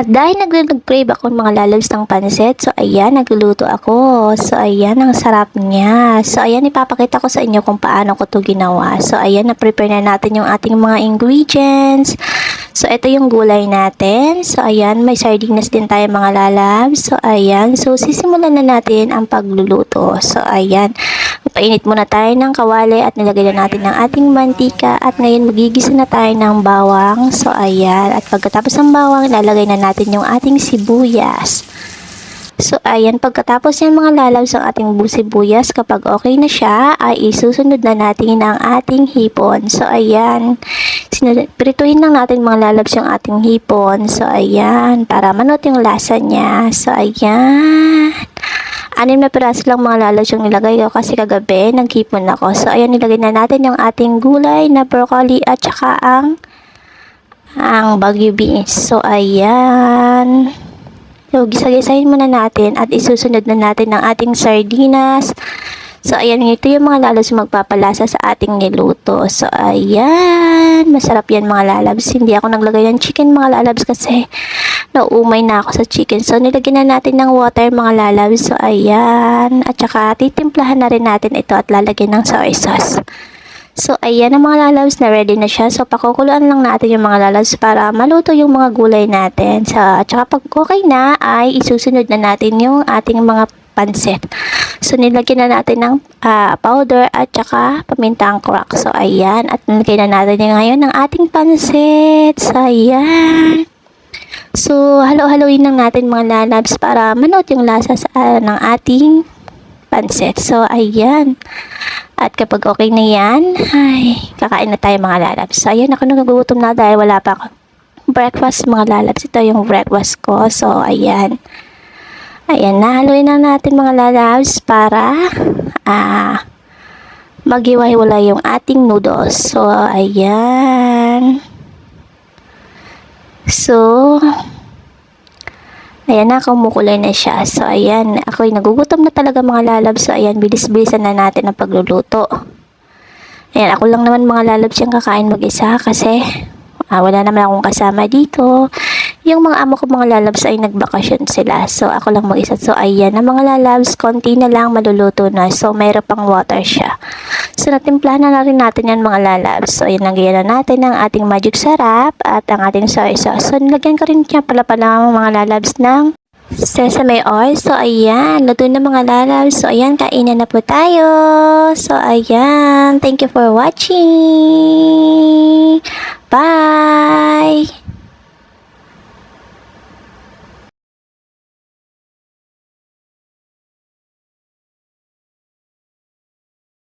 At dahil nag-crave ako ng mga lalabs ng pansit, so ayan, nagluluto ako. So ayan, ang sarap niya. So ayan, ipapakita ko sa inyo kung paano ko to ginawa. So ayan, na-prepare na natin yung ating mga ingredients. So ito yung gulay natin. So ayan, may sardinas din tayo mga lalabs. So ayan, so sisimulan na natin ang pagluluto. So ayan, painit muna tayo ng kawali at nilagay na natin ng ating mantika at ngayon magigisa na tayo ng bawang. So ayan, at pagkatapos ng bawang, lalagay na natin yung ating sibuyas. So, ayan, pagkatapos yan mga lalabs ang ating bu- sibuyas, kapag okay na siya, ay isusunod na natin ang ating hipon. So, ayan, prituhin lang natin mga lalabs yung ating hipon. So, ayan, para manot yung lasa niya. So, ayan. Anim na piraso lang mga lalabs yung nilagay ko kasi kagabi naghipon ako. So, ayan, nilagay na natin yung ating gulay na broccoli at saka ang ang bagyo beans. So, ayan. So, gisa-gisahin muna natin at isusunod na natin ang ating sardinas. So, ayan, ito yung mga lalabs magpapalasa sa ating niluto. So, ayan, masarap yan mga lalabs. Hindi ako naglagay ng chicken mga lalabs kasi naumay na ako sa chicken. So, nilagyan na natin ng water mga lalabs. So, ayan, at saka titimplahan na rin natin ito at lalagyan ng soy sauce. So, ayan ang mga lalabs na ready na siya. So, pakukuluan lang natin yung mga lalabs para maluto yung mga gulay natin. So, at saka pag okay na, ay isusunod na natin yung ating mga pansit. So, nilagyan na natin ng ah, powder at saka pamintang crack. So, ayan. At nilagay na natin yung ngayon ng ating pansit. So, ayan. So, halo-haloin lang natin mga lalabs para manood yung lasa sa, ah, ng ating pansit. So, ayan. At kapag okay na yan, ay, kakain na tayo mga lalabs. So, ayan, ako nagugutom na dahil wala pa ako. Breakfast mga lalabs. Ito yung breakfast ko. So, ayan. Ayan, nahaluin na natin mga lalabs para ah, maghiwa-hiwala yung ating noodles. So, ayan. So, Ayan na, kumukulay na siya. So, ayan. Ako'y nagugutom na talaga mga lalabs. So, ayan, bilis-bilisan na natin ang pagluluto. Ayan, ako lang naman mga lalabs yung kakain mag-isa kasi ah, wala naman akong kasama dito. Yung mga amo ko mga lalabs ay nagbakasyon sila. So, ako lang mag-isa. So, ayan na mga lalabs. Konti na lang maluluto na. So, mayroon pang water siya. So, natimplahan na, na rin natin yan mga lalabs. So, ayan, nagyan na natin ang ating magic sarap at ang ating soy sauce. So, nilagyan ko rin niya pala pala mga lalabs ng sesame oil. So, ayan. Luto na mga lalabs. So, ayan. Kainan na po tayo. So, ayan. Thank you for watching.